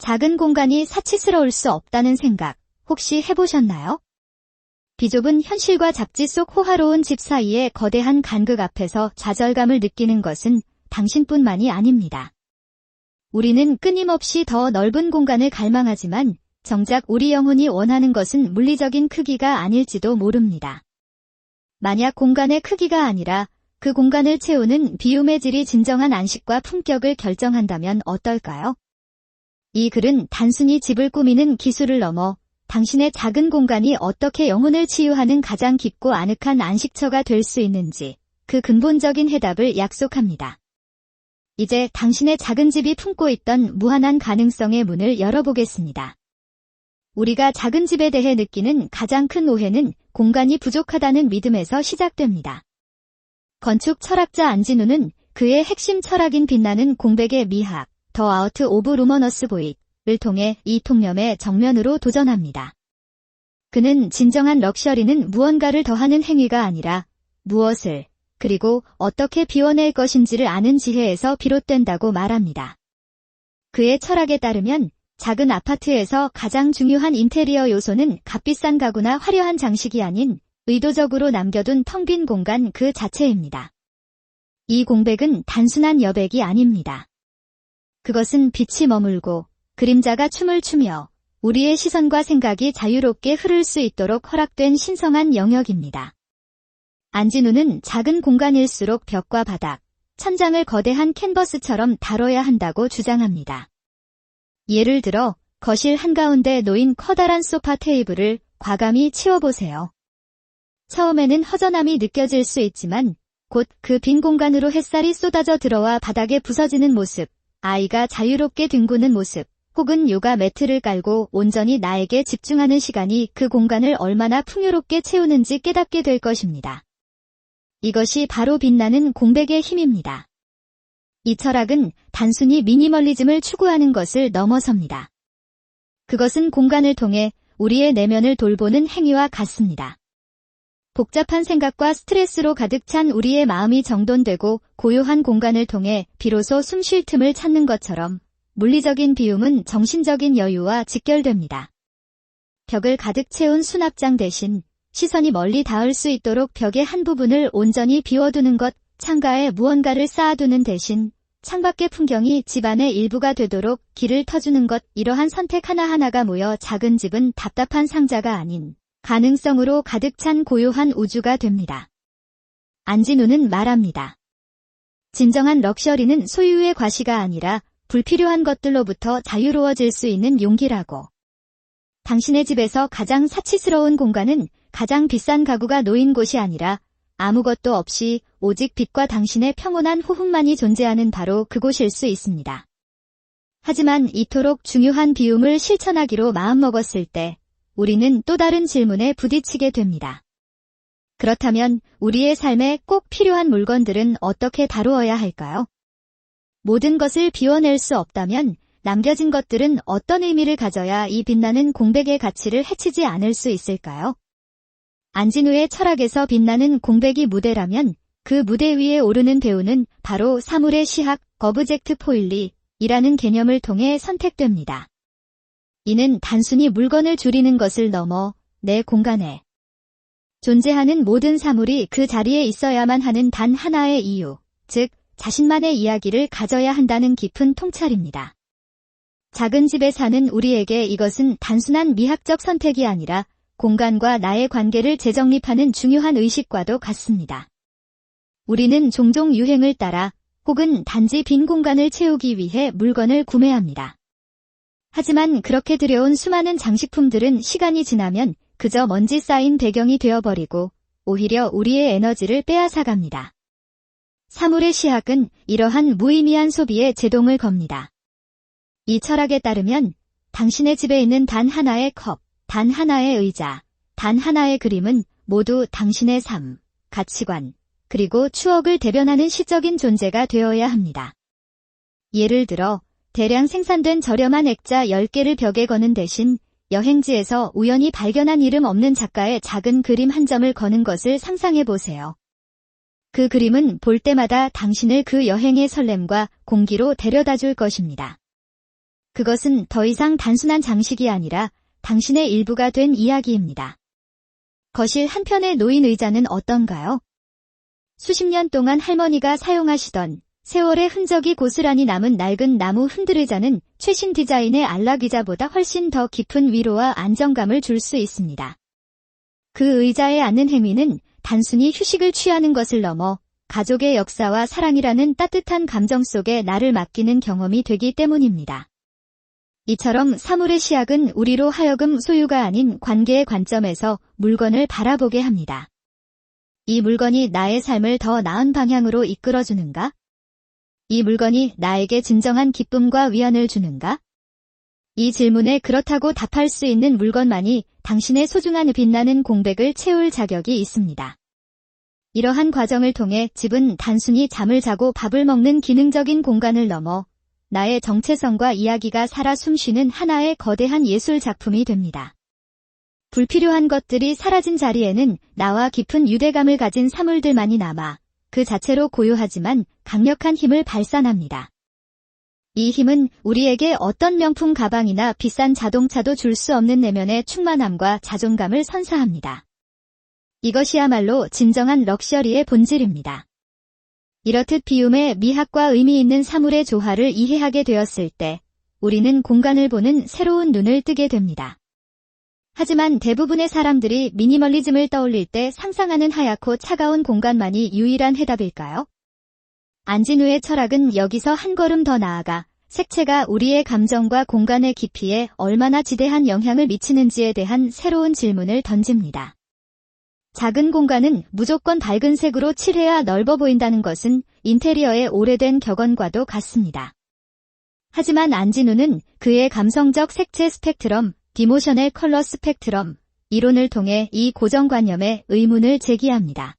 작은 공간이 사치스러울 수 없다는 생각 혹시 해보셨나요? 비좁은 현실과 잡지 속 호화로운 집 사이의 거대한 간극 앞에서 좌절감을 느끼는 것은 당신뿐만이 아닙니다. 우리는 끊임없이 더 넓은 공간을 갈망하지만 정작 우리 영혼이 원하는 것은 물리적인 크기가 아닐지도 모릅니다. 만약 공간의 크기가 아니라 그 공간을 채우는 비움의 질이 진정한 안식과 품격을 결정한다면 어떨까요? 이 글은 단순히 집을 꾸미는 기술을 넘어 당신의 작은 공간이 어떻게 영혼을 치유하는 가장 깊고 아늑한 안식처가 될 수 있는지 그 근본적인 해답을 약속합니다. 이제 당신의 작은 집이 품고 있던 무한한 가능성의 문을 열어보겠습니다. 우리가 작은 집에 대해 느끼는 가장 큰 오해는 공간이 부족하다는 믿음에서 시작됩니다. 건축 철학자 안진우는 그의 핵심 철학인 빛나는 공백의 미학, 더 아우트 오브 루머너스 보잇을 통해 이 통념의 정면으로 도전합니다. 그는 진정한 럭셔리는 무언가를 더하는 행위가 아니라 무엇을 그리고 어떻게 비워낼 것인지를 아는 지혜에서 비롯된다고 말합니다. 그의 철학에 따르면 작은 아파트에서 가장 중요한 인테리어 요소는 값비싼 가구나 화려한 장식이 아닌 의도적으로 남겨둔 텅 빈 공간 그 자체입니다. 이 공백은 단순한 여백이 아닙니다. 그것은 빛이 머물고 그림자가 춤을 추며 우리의 시선과 생각이 자유롭게 흐를 수 있도록 허락된 신성한 영역입니다. 안진우는 작은 공간일수록 벽과 바닥, 천장을 거대한 캔버스처럼 다뤄야 한다고 주장합니다. 예를 들어 거실 한가운데 놓인 커다란 소파 테이블을 과감히 치워보세요. 처음에는 허전함이 느껴질 수 있지만 곧 그 빈 공간으로 햇살이 쏟아져 들어와 바닥에 부서지는 모습, 아이가 자유롭게 뒹구는 모습, 혹은 요가 매트를 깔고 온전히 나에게 집중하는 시간이 그 공간을 얼마나 풍요롭게 채우는지 깨닫게 될 것입니다. 이것이 바로 빛나는 공백의 힘입니다. 이 철학은 단순히 미니멀리즘을 추구하는 것을 넘어섭니다. 그것은 공간을 통해 우리의 내면을 돌보는 행위와 같습니다. 복잡한 생각과 스트레스로 가득 찬 우리의 마음이 정돈되고 고요한 공간을 통해 비로소 숨 쉴 틈을 찾는 것처럼 물리적인 비움은 정신적인 여유와 직결됩니다. 벽을 가득 채운 수납장 대신 시선이 멀리 닿을 수 있도록 벽의 한 부분을 온전히 비워두는 것 창가에 무언가를 쌓아두는 대신 창밖의 풍경이 집안의 일부가 되도록 길을 터주는 것 이러한 선택 하나하나가 모여 작은 집은 답답한 상자가 아닌 가능성으로 가득 찬 고요한 우주가 됩니다. 안진우는 말합니다. 진정한 럭셔리는 소유의 과시가 아니라 불필요한 것들로부터 자유로워질 수 있는 용기라고. 당신의 집에서 가장 사치스러운 공간은 가장 비싼 가구가 놓인 곳이 아니라 아무것도 없이 오직 빛과 당신의 평온한 호흡만이 존재하는 바로 그곳일 수 있습니다. 하지만 이토록 중요한 비움을 실천하기로 마음먹었을 때 우리는 또 다른 질문에 부딪히게 됩니다. 그렇다면 우리의 삶에 꼭 필요한 물건들은 어떻게 다루어야 할까요? 모든 것을 비워낼 수 없다면 남겨진 것들은 어떤 의미를 가져야 이 빛나는 공백의 가치를 해치지 않을 수 있을까요? 안진우의 철학에서 빛나는 공백이 무대라면 그 무대 위에 오르는 배우는 바로 사물의 시학 거브젝트 포일리 이라는 개념을 통해 선택됩니다. 이는 단순히 물건을 줄이는 것을 넘어 내 공간에 존재하는 모든 사물이 그 자리에 있어야만 하는 단 하나의 이유, 즉 자신만의 이야기를 가져야 한다는 깊은 통찰입니다. 작은 집에 사는 우리에게 이것은 단순한 미학적 선택이 아니라 공간과 나의 관계를 재정립하는 중요한 의식과도 같습니다. 우리는 종종 유행을 따라 혹은 단지 빈 공간을 채우기 위해 물건을 구매합니다. 하지만 그렇게 들여온 수많은 장식품들은 시간이 지나면 그저 먼지 쌓인 배경이 되어버리고 오히려 우리의 에너지를 빼앗아갑니다. 사물의 시학은 이러한 무의미한 소비에 제동을 겁니다. 이 철학에 따르면 당신의 집에 있는 단 하나의 컵, 단 하나의 의자, 단 하나의 그림은 모두 당신의 삶, 가치관, 그리고 추억을 대변하는 시적인 존재가 되어야 합니다. 예를 들어 대량 생산된 저렴한 액자 10개를 벽에 거는 대신 여행지에서 우연히 발견한 이름 없는 작가의 작은 그림 한 점을 거는 것을 상상해 보세요. 그 그림은 볼 때마다 당신을 그 여행의 설렘과 공기로 데려다 줄 것입니다. 그것은 더 이상 단순한 장식이 아니라 당신의 일부가 된 이야기입니다. 거실 한편의 노인 의자는 어떤가요? 수십 년 동안 할머니가 사용하시던 세월의 흔적이 고스란히 남은 낡은 나무 흔들의자는 최신 디자인의 안락의자보다 훨씬 더 깊은 위로와 안정감을 줄 수 있습니다. 그 의자에 앉는 행위는 단순히 휴식을 취하는 것을 넘어 가족의 역사와 사랑이라는 따뜻한 감정 속에 나를 맡기는 경험이 되기 때문입니다. 이처럼 사물의 시약은 우리로 하여금 소유가 아닌 관계의 관점에서 물건을 바라보게 합니다. 이 물건이 나의 삶을 더 나은 방향으로 이끌어주는가? 이 물건이 나에게 진정한 기쁨과 위안을 주는가? 이 질문에 그렇다고 답할 수 있는 물건만이 당신의 소중한 빛나는 공백을 채울 자격이 있습니다. 이러한 과정을 통해 집은 단순히 잠을 자고 밥을 먹는 기능적인 공간을 넘어 나의 정체성과 이야기가 살아 숨쉬는 하나의 거대한 예술 작품이 됩니다. 불필요한 것들이 사라진 자리에는 나와 깊은 유대감을 가진 사물들만이 남아 그 자체로 고요하지만 강력한 힘을 발산합니다. 이 힘은 우리에게 어떤 명품 가방이나 비싼 자동차도 줄 수 없는 내면의 충만함과 자존감을 선사합니다. 이것이야말로 진정한 럭셔리의 본질입니다. 이렇듯 비움의 미학과 의미 있는 사물의 조화를 이해하게 되었을 때 우리는 공간을 보는 새로운 눈을 뜨게 됩니다. 하지만 대부분의 사람들이 미니멀리즘을 떠올릴 때 상상하는 하얗고 차가운 공간만이 유일한 해답일까요? 안진우의 철학은 여기서 한 걸음 더 나아가 색채가 우리의 감정과 공간의 깊이에 얼마나 지대한 영향을 미치는지에 대한 새로운 질문을 던집니다. 작은 공간은 무조건 밝은 색으로 칠해야 넓어 보인다는 것은 인테리어의 오래된 격언과도 같습니다. 하지만 안진우는 그의 감성적 색채 스펙트럼, 디모셔널 컬러 스펙트럼, 이론을 통해 이 고정관념에 의문을 제기합니다.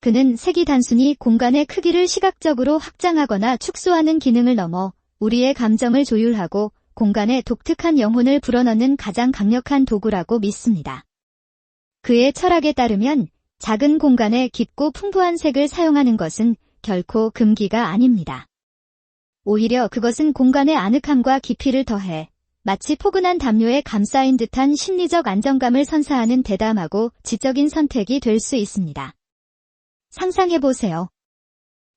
그는 색이 단순히 공간의 크기를 시각적으로 확장하거나 축소하는 기능을 넘어 우리의 감정을 조율하고 공간에 독특한 영혼을 불어넣는 가장 강력한 도구라고 믿습니다. 그의 철학에 따르면 작은 공간에 깊고 풍부한 색을 사용하는 것은 결코 금기가 아닙니다. 오히려 그것은 공간의 아늑함과 깊이를 더해 마치 포근한 담요에 감싸인 듯한 심리적 안정감을 선사하는 대담하고 지적인 선택이 될 수 있습니다. 상상해보세요.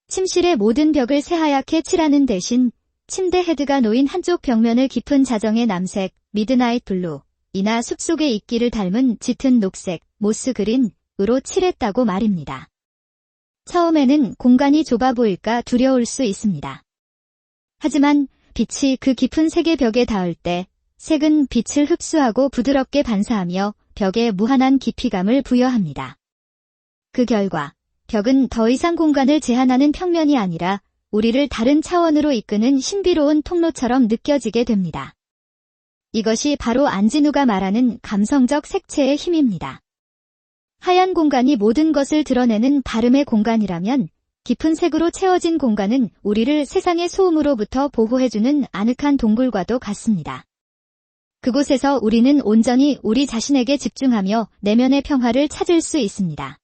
침실의 모든 벽을 새하얗게 칠하는 대신 침대 헤드가 놓인 한쪽 벽면을 깊은 자정의 남색, 미드나잇 블루, 이나 숲속의 이끼를 닮은 짙은 녹색, 모스 그린으로 칠했다고 말입니다. 처음에는 공간이 좁아 보일까 두려울 수 있습니다. 하지만 빛이 그 깊은 색의 벽에 닿을 때 색은 빛을 흡수하고 부드럽게 반사하며 벽에 무한한 깊이감을 부여합니다. 그 결과 벽은 더 이상 공간을 제한하는 평면이 아니라 우리를 다른 차원으로 이끄는 신비로운 통로처럼 느껴지게 됩니다. 이것이 바로 안진우가 말하는 감성적 색채의 힘입니다. 하얀 공간이 모든 것을 드러내는 발음의 공간이라면 깊은 색으로 채워진 공간은 우리를 세상의 소음으로부터 보호해주는 아늑한 동굴과도 같습니다. 그곳에서 우리는 온전히 우리 자신에게 집중하며 내면의 평화를 찾을 수 있습니다.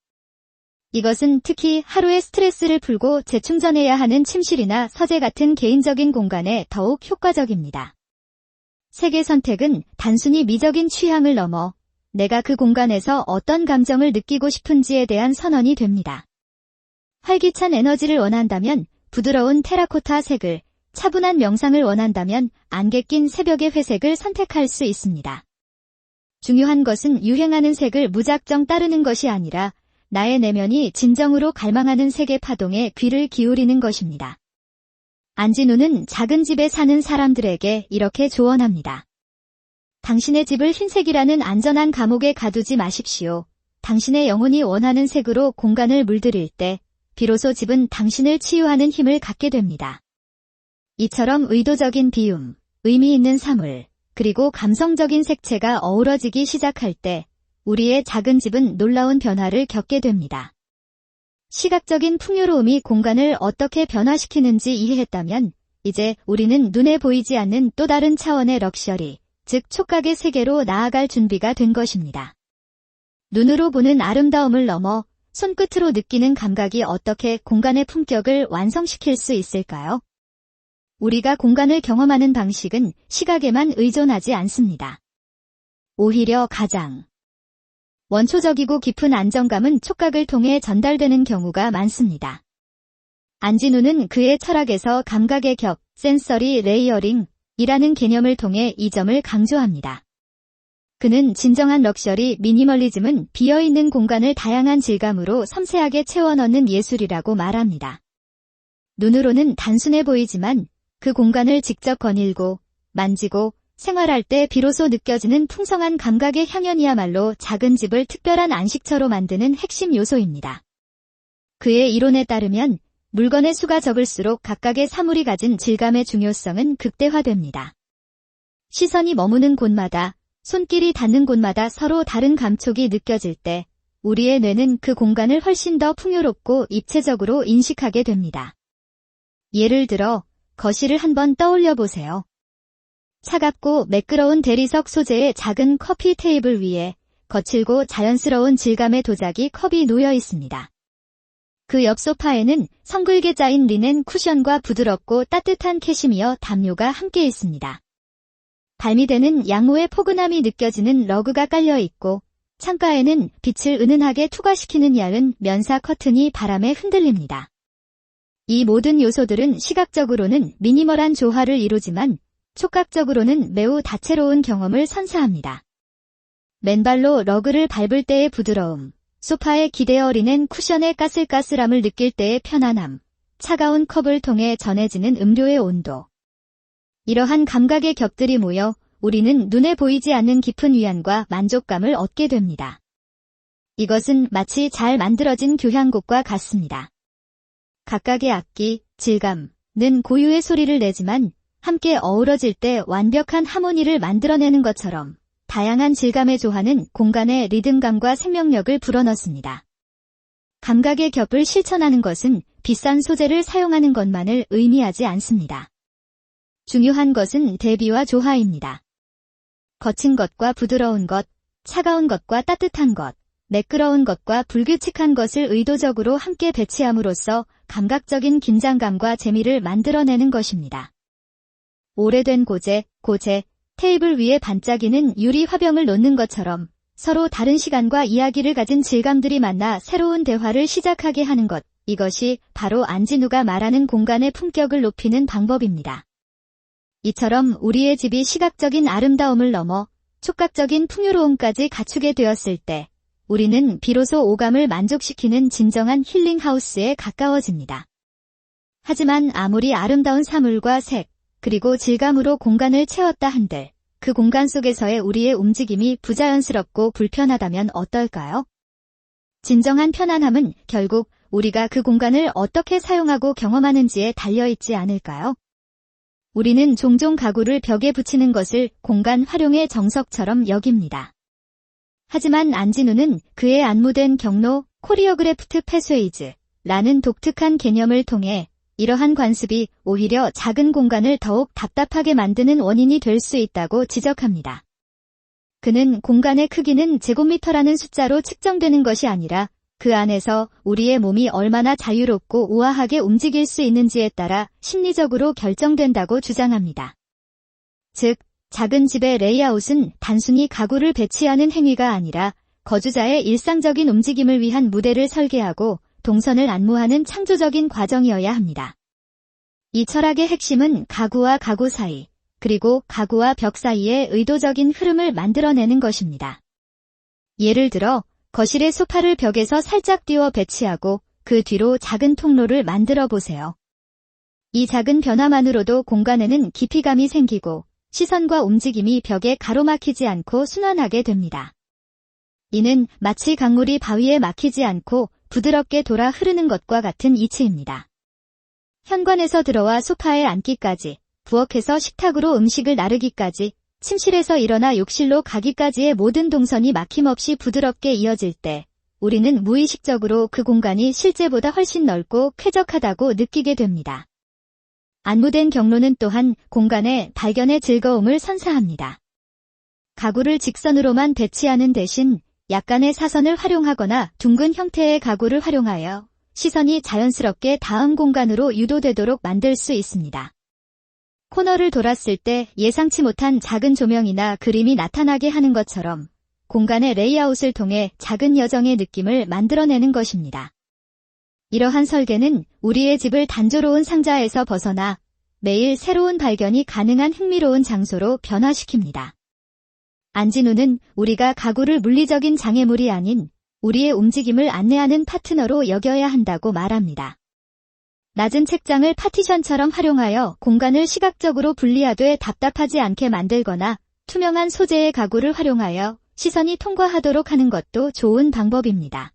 이것은 특히 하루의 스트레스를 풀고 재충전해야 하는 침실이나 서재 같은 개인적인 공간에 더욱 효과적입니다. 색의 선택은 단순히 미적인 취향을 넘어 내가 그 공간에서 어떤 감정을 느끼고 싶은지에 대한 선언이 됩니다. 활기찬 에너지를 원한다면 부드러운 테라코타 색을, 차분한 명상을 원한다면 안개 낀 새벽의 회색을 선택할 수 있습니다. 중요한 것은 유행하는 색을 무작정 따르는 것이 아니라 나의 내면이 진정으로 갈망하는 색의 파동에 귀를 기울이는 것입니다. 안진우는 작은 집에 사는 사람들에게 이렇게 조언합니다. 당신의 집을 흰색이라는 안전한 감옥에 가두지 마십시오. 당신의 영혼이 원하는 색으로 공간을 물들일 때 비로소 집은 당신을 치유하는 힘을 갖게 됩니다. 이처럼 의도적인 비움, 의미 있는 사물, 그리고 감성적인 색채가 어우러지기 시작할 때 우리의 작은 집은 놀라운 변화를 겪게 됩니다. 시각적인 풍요로움이 공간을 어떻게 변화시키는지 이해했다면 이제 우리는 눈에 보이지 않는 또 다른 차원의 럭셔리, 즉 촉각의 세계로 나아갈 준비가 된 것입니다. 눈으로 보는 아름다움을 넘어 손끝으로 느끼는 감각이 어떻게 공간의 품격을 완성시킬 수 있을까요? 우리가 공간을 경험하는 방식은 시각에만 의존하지 않습니다. 오히려 가장 원초적이고 깊은 안정감은 촉각을 통해 전달되는 경우가 많습니다. 안진우는 그의 철학에서 감각의 격, 센서리 레이어링이라는 개념을 통해 이 점을 강조합니다. 그는 진정한 럭셔리 미니멀리즘은 비어있는 공간을 다양한 질감으로 섬세하게 채워넣는 예술이라고 말합니다. 눈으로는 단순해 보이지만 그 공간을 직접 거닐고 만지고 생활할 때 비로소 느껴지는 풍성한 감각의 향연이야말로 작은 집을 특별한 안식처로 만드는 핵심 요소입니다. 그의 이론에 따르면 물건의 수가 적을수록 각각의 사물이 가진 질감의 중요성은 극대화됩니다. 시선이 머무는 곳마다, 손길이 닿는 곳마다 서로 다른 감촉이 느껴질 때 우리의 뇌는 그 공간을 훨씬 더 풍요롭고 입체적으로 인식하게 됩니다. 예를 들어 거실을 한번 떠올려 보세요. 차갑고 매끄러운 대리석 소재의 작은 커피 테이블 위에 거칠고 자연스러운 질감의 도자기 컵이 놓여 있습니다. 그 옆 소파에는 성글게 짜인 리넨 쿠션과 부드럽고 따뜻한 캐시미어 담요가 함께 있습니다. 발미되는 양호의 포근함이 느껴지는 러그가 깔려 있고 창가에는 빛을 은은하게 투과시키는 얇은 면사 커튼이 바람에 흔들립니다. 이 모든 요소들은 시각적으로는 미니멀한 조화를 이루지만 촉각적으로는 매우 다채로운 경험을 선사합니다. 맨발로 러그를 밟을 때의 부드러움, 소파에 기대 어 리는 쿠션의 까슬까슬함을 느낄 때의 편안함, 차가운 컵을 통해 전해지는 음료의 온도. 이러한 감각의 격들이 모여 우리는 눈에 보이지 않는 깊은 위안과 만족감을 얻게 됩니다. 이것은 마치 잘 만들어진 교향곡과 같습니다. 각각의 악기, 질감는 고유의 소리를 내지만 함께 어우러질 때 완벽한 하모니를 만들어내는 것처럼 다양한 질감의 조화는 공간의 리듬감과 생명력을 불어넣습니다. 감각의 겹을 실천하는 것은 비싼 소재를 사용하는 것만을 의미하지 않습니다. 중요한 것은 대비와 조화입니다. 거친 것과 부드러운 것, 차가운 것과 따뜻한 것, 매끄러운 것과 불규칙한 것을 의도적으로 함께 배치함으로써 감각적인 긴장감과 재미를 만들어내는 것입니다. 오래된 고제, 고제, 테이블 위에 반짝이는 유리 화병을 놓는 것처럼 서로 다른 시간과 이야기를 가진 질감들이 만나 새로운 대화를 시작하게 하는 것, 이것이 바로 안진우가 말하는 공간의 품격을 높이는 방법입니다. 이처럼 우리의 집이 시각적인 아름다움을 넘어 촉각적인 풍요로움까지 갖추게 되었을 때 우리는 비로소 오감을 만족시키는 진정한 힐링하우스에 가까워집니다. 하지만 아무리 아름다운 사물과 색, 그리고 질감으로 공간을 채웠다 한들 그 공간 속에서의 우리의 움직임이 부자연스럽고 불편하다면 어떨까요? 진정한 편안함은 결국 우리가 그 공간을 어떻게 사용하고 경험하는지에 달려있지 않을까요? 우리는 종종 가구를 벽에 붙이는 것을 공간 활용의 정석처럼 여깁니다. 하지만 안진우는 그의 안무된 경로 코리오그래프트 패스웨이즈라는 독특한 개념을 통해 이러한 관습이 오히려 작은 공간을 더욱 답답하게 만드는 원인이 될 수 있다고 지적합니다. 그는 공간의 크기는 제곱미터라는 숫자로 측정되는 것이 아니라 그 안에서 우리의 몸이 얼마나 자유롭고 우아하게 움직일 수 있는지에 따라 심리적으로 결정된다고 주장합니다. 즉, 작은 집의 레이아웃은 단순히 가구를 배치하는 행위가 아니라 거주자의 일상적인 움직임을 위한 무대를 설계하고 동선을 안무하는 창조적인 과정이어야 합니다. 이 철학의 핵심은 가구와 가구 사이, 그리고 가구와 벽 사이의 의도적인 흐름을 만들어내는 것입니다. 예를 들어 거실의 소파를 벽에서 살짝 띄워 배치하고 그 뒤로 작은 통로를 만들어 보세요. 이 작은 변화만으로도 공간에는 깊이감이 생기고 시선과 움직임이 벽에 가로막히지 않고 순환하게 됩니다. 이는 마치 강물이 바위에 막히지 않고 부드럽게 돌아 흐르는 것과 같은 이치입니다. 현관에서 들어와 소파에 앉기까지, 부엌에서 식탁으로 음식을 나르기까지, 침실에서 일어나 욕실로 가기까지의 모든 동선이 막힘없이 부드럽게 이어질 때 우리는 무의식적으로 그 공간이 실제보다 훨씬 넓고 쾌적하다고 느끼게 됩니다. 안무된 경로는 또한 공간의 발견의 즐거움을 선사합니다. 가구를 직선으로만 배치하는 대신 약간의 사선을 활용하거나 둥근 형태의 가구를 활용하여 시선이 자연스럽게 다음 공간으로 유도되도록 만들 수 있습니다. 코너를 돌았을 때 예상치 못한 작은 조명이나 그림이 나타나게 하는 것처럼 공간의 레이아웃을 통해 작은 여정의 느낌을 만들어내는 것입니다. 이러한 설계는 우리의 집을 단조로운 상자에서 벗어나 매일 새로운 발견이 가능한 흥미로운 장소로 변화시킵니다. 안진우는 우리가 가구를 물리적인 장애물이 아닌 우리의 움직임을 안내하는 파트너로 여겨야 한다고 말합니다. 낮은 책장을 파티션처럼 활용하여 공간을 시각적으로 분리하되 답답하지 않게 만들거나 투명한 소재의 가구를 활용하여 시선이 통과하도록 하는 것도 좋은 방법입니다.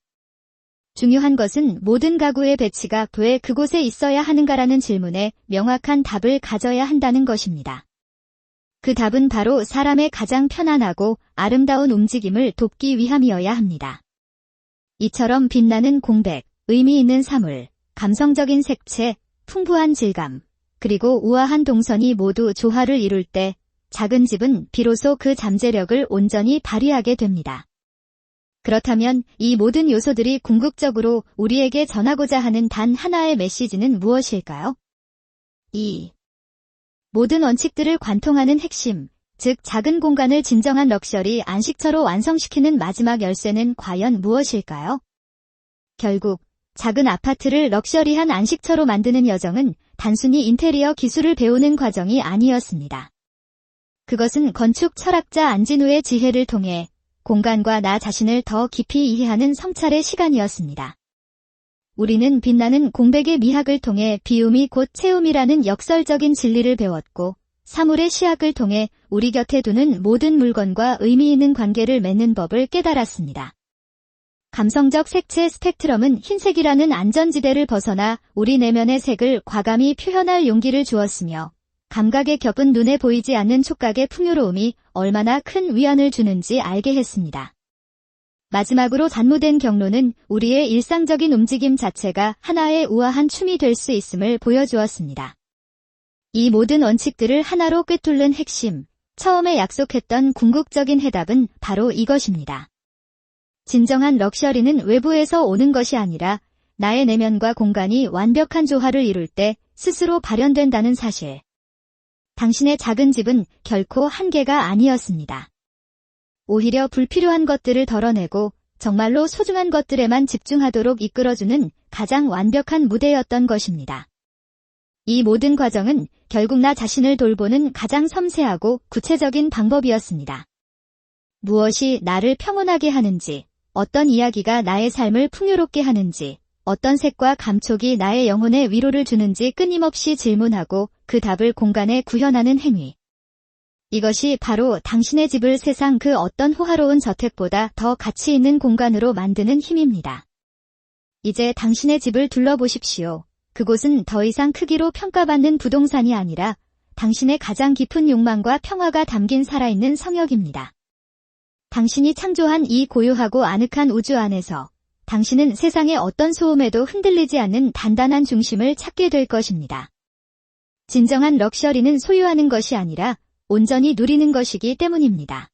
중요한 것은 모든 가구의 배치가 왜 그곳에 있어야 하는가라는 질문에 명확한 답을 가져야 한다는 것입니다. 그 답은 바로 사람의 가장 편안하고 아름다운 움직임을 돕기 위함이어야 합니다. 이처럼 빛나는 공백, 의미 있는 사물, 감성적인 색채, 풍부한 질감, 그리고 우아한 동선이 모두 조화를 이룰 때 작은 집은 비로소 그 잠재력을 온전히 발휘하게 됩니다. 그렇다면 이 모든 요소들이 궁극적으로 우리에게 전하고자 하는 단 하나의 메시지는 무엇일까요? 2. 모든 원칙들을 관통하는 핵심, 즉 작은 공간을 진정한 럭셔리 안식처로 완성시키는 마지막 열쇠는 과연 무엇일까요? 결국 작은 아파트를 럭셔리한 안식처로 만드는 여정은 단순히 인테리어 기술을 배우는 과정이 아니었습니다. 그것은 건축 철학자 안진우의 지혜를 통해 공간과 나 자신을 더 깊이 이해하는 성찰의 시간이었습니다. 우리는 빛나는 공백의 미학을 통해 비움이 곧 채움이라는 역설적인 진리를 배웠고 사물의 시학을 통해 우리 곁에 두는 모든 물건과 의미 있는 관계를 맺는 법을 깨달았습니다. 감성적 색채 스펙트럼은 흰색이라는 안전지대를 벗어나 우리 내면의 색을 과감히 표현할 용기를 주었으며 감각의 겹은 눈에 보이지 않는 촉각의 풍요로움이 얼마나 큰 위안을 주는지 알게 했습니다. 마지막으로 단무된 경로는 우리의 일상적인 움직임 자체가 하나의 우아한 춤이 될 수 있음을 보여주었습니다. 이 모든 원칙들을 하나로 꿰뚫는 핵심, 처음에 약속했던 궁극적인 해답은 바로 이것입니다. 진정한 럭셔리는 외부에서 오는 것이 아니라 나의 내면과 공간이 완벽한 조화를 이룰 때 스스로 발현된다는 사실. 당신의 작은 집은 결코 한계가 아니었습니다. 오히려 불필요한 것들을 덜어내고 정말로 소중한 것들에만 집중하도록 이끌어주는 가장 완벽한 무대였던 것입니다. 이 모든 과정은 결국 나 자신을 돌보는 가장 섬세하고 구체적인 방법이었습니다. 무엇이 나를 평온하게 하는지, 어떤 이야기가 나의 삶을 풍요롭게 하는지, 어떤 색과 감촉이 나의 영혼에 위로를 주는지 끊임없이 질문하고 그 답을 공간에 구현하는 행위. 이것이 바로 당신의 집을 세상 그 어떤 호화로운 저택보다 더 가치 있는 공간으로 만드는 힘입니다. 이제 당신의 집을 둘러보십시오. 그곳은 더 이상 크기로 평가받는 부동산이 아니라 당신의 가장 깊은 욕망과 평화가 담긴 살아있는 성역입니다. 당신이 창조한 이 고요하고 아늑한 우주 안에서 당신은 세상의 어떤 소음에도 흔들리지 않는 단단한 중심을 찾게 될 것입니다. 진정한 럭셔리는 소유하는 것이 아니라 온전히 누리는 것이기 때문입니다.